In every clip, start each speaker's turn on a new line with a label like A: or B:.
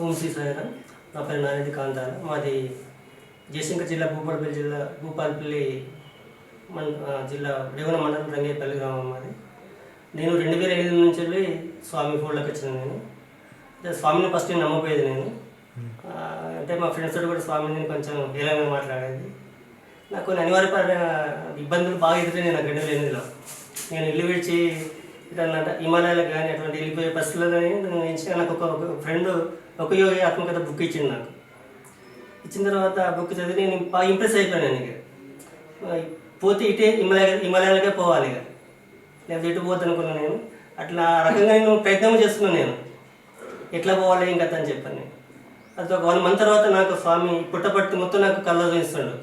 A: ఓం శ్రీ సాయిరామ్ నా పేరు నారెడ్డి కాంతాల మాది జయశంకర్ జిల్లా భూపాలపల్లి జిల్లా భూపాలపల్లి మన జిల్లా రేవణ మండలం రంగేపల్లి గ్రామం మాది. నేను రెండు వేల ఎనిమిది నుంచి వెళ్ళి స్వామి ఫోల్డ్లోకి వచ్చిన నేను. అంటే స్వామిని ఫస్ట్ నేను నమ్మపోయేది నేను. ఆ, అంటే మా ఫ్రెండ్స్ తోటి కూడా స్వామిని కొంచెం హీలంగా మాట్లాడేది. నాకు కొన్ని అనివార్యపడిన ఇబ్బందులు బాగా ఎదురైనాయి నాకు రెండు వేల ఎనిమిదిలో. నేను ఇల్లు విడిచి ఇటన్నట హిమాలయాలకు కానీ అటువంటి వెళ్ళిపోయే పరిస్థితుల్లో నేను ఎంచిన నాకు ఒక ఫ్రెండ్ ఒక యోగి ఆత్మకథ బుక్ ఇచ్చింది నాకు. ఇచ్చిన తర్వాత ఆ బుక్ చదివి నేను బాగా ఇంప్రెస్ అయిపోయాను ఇక. పోతే ఇటే హిమాలయ హిమాలయాలకే పోవాలి ఇక. లేకపోతే ఇటు పోతు అనుకున్నాను నేను. అట్లా ఆ రకంగా నేను ప్రయత్నం చేస్తున్నాను నేను. ఎట్లా పోవాలి ఇంకా అని చెప్పాను. నేను అది ఒక వన్ మంత్ తర్వాత నాకు స్వామి పుట్టపట్టి మొత్తం నాకు కళ్ళ చూపిస్తుండు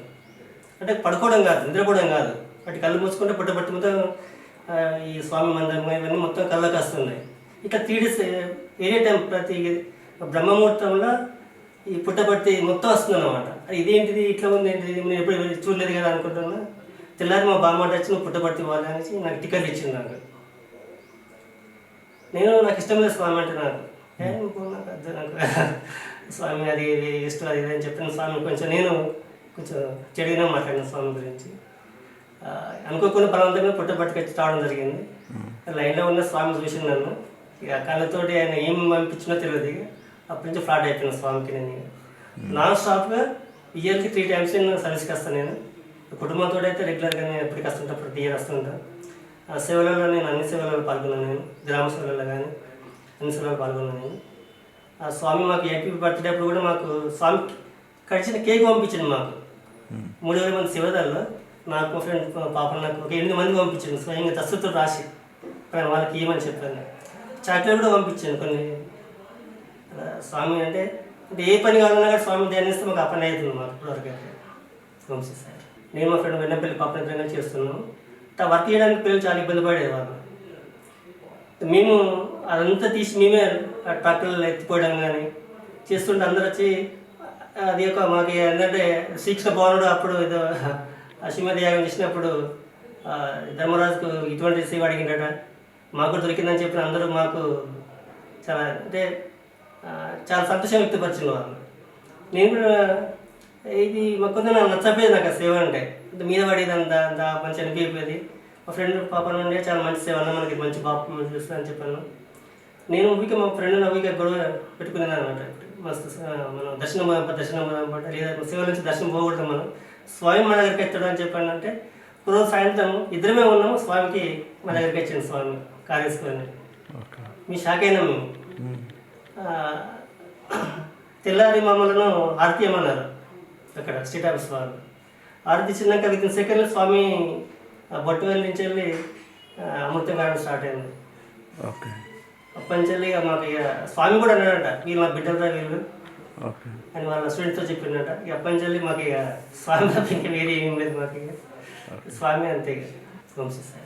A: అంటే పడుకోవడం కాదు నిద్రపోవడం కాదు. అటు కళ్ళు మూసుకుంటే పుట్టపట్టి మొత్తం ఈ స్వామి మందిరం ఇవన్నీ మొత్తం కళ్ళకి వస్తున్నాయి ఇట్లా త్రీ డేస్ టైం ప్రతి బ్రహ్మముహూర్తంలో ఈ పుట్టపర్తి మొత్తం వస్తుంది అనమాట ఇదేంటిది ఇట్లా ఉంది ఏంటిది నేను ఎప్పుడు చూడలేదు కదా అనుకుంటున్నా. తెల్లారి మా బామ్మాట వచ్చి నువ్వు పుట్టపర్తి పోవాలి అనేసి నాకు టికెట్ ఇచ్చింది నాకు. నేను నాకు ఇష్టం లేదు స్వామి అంటే నాకు. నాకు స్వామి అది ఇష్టం అది అని చెప్పిన స్వామి కొంచెం నేను కొంచెం చెడుగానే మాట్లాడిన స్వామి గురించి. అనుకోకుండా బలవంతంగా పుట్టపట్టుకొచ్చి రావడం జరిగింది. లైన్లో ఉన్న స్వామి చూసింది నన్ను. ఇక కళ్ళతోటి ఆయన ఏం పంపించినో తెలియదు అప్పటి నుంచి ఫ్లాట్ అయిపోయిన స్వామికి నేను నాన్ స్టాప్గా ఇయర్కి త్రీ టైమ్స్ నేను సర్వీస్కి వస్తాను నేను. కుటుంబంతో అయితే రెగ్యులర్గా నేను ఎప్పటికి వస్తుంటా ప్రతి ఇయర్ వస్తుంటా ఆ సేవలలో నేను అన్ని సేవలలో పాల్గొన్నాను నేను. గ్రామ సేవలలో కానీ అన్ని సేవలలో పాల్గొన్నాను నేను. ఆ స్వామి మాకు హ్యాపీ బర్త్డే అప్పుడు కూడా మాకు స్వామి కడిచిన కేక్ పంపించింది మాకు. మూడు వేల మంది శివదాల్లో నాకు మా ఫ్రెండ్ పాప నాకు ఒక ఎనిమిది మంది పంపించాను. స్వయంగా దస్తుతో రాసి కానీ వాళ్ళకి ఏమని చెప్పాను. చాక్లెట్ కూడా పంపించాను కొన్ని స్వామి అంటే అంటే ఏ పని కావాలన్నా కానీ స్వామి ధ్యానిస్తే మాకు ఆ పని అవుతుంది మాకు ఇప్పటివరకు అయితే. వంశీ సార్ నేను మా ఫ్రెండ్ వెన్నపల్లి పాపనిద్రంగా చేస్తున్నాము. చేస్తున్నాం వర్క్ చేయడానికి పిల్లలు చాలా ఇబ్బంది పడేవాళ్ళు మేము అదంతా తీసి మేమే ఆ ట్రాక్టర్లు ఎత్తిపోవడం కానీ చేస్తుంటే అందరు వచ్చి అది ఒక మాకు ఏంటంటే శిక్ష బాగున్నాడు అప్పుడు ఏదో అశ్వమేధ చేసినప్పుడు ధర్మరాజుకు ఇటువంటి సేవ అడిగిండట. మాకు కూడా దొరికిందని చెప్పిన అందరూ మాకు చాలా అంటే చాలా సంతోషం వ్యక్తపరిచిన వాళ్ళు నేను కూడా ఇది మాకు కొంత నాకు నచ్చపోయేది నాకు ఆ సేవ అంటే. మీద పడేది అంత అంత మంచి అనిపించేది మా ఫ్రెండ్ పాప నుండి చాలా మంచి సేవ అన్న మనకి మంచి పాప చూస్తా అని చెప్పాను. నేను ఊపిక మా ఫ్రెండ్ ఊపిక గొడవ పెట్టుకున్నాను అనమాట మస్తు మనం దర్శనం దర్శనం లేదా శివ నుంచి దర్శనం పోకూడదు మనం. స్వామి మన దగ్గరికి ఎత్తాడు అని చెప్పాను అంటే రోజు సాయంత్రం ఇద్దరమే ఉన్నాము స్వామికి మా దగ్గరికి వచ్చింది స్వామి
B: ఓకే.
A: మీ షాక్ అయినా మేము. తెల్లారి మమ్మల్ని ఆరతి ఇవ్వమన్నారు అక్కడ స్టేట్ ఆఫీస్ వాళ్ళు. ఆరతి ఇచ్చినాక విత్ ఇన్ సెకండ్లో స్వామి ఆ బొట్టు వెళ్ళి నుంచి వెళ్ళి అమృతం కావడం స్టార్ట్ అయింది. అప్పటి నుంచి వెళ్ళి మాకు స్వామి కూడా అన్నాడట వీళ్ళు మా బిడ్డలరా వీళ్ళు. అని వాళ్ళ స్టూడెంట్తో చెప్పిండట ఇక అప్పటి నుంచి మాకు ఇక స్వామి తప్ప ఇంకా వేరే ఏం లేదు మాకు ఇక. స్వామి అంతే ఇక. వంశీ సార్.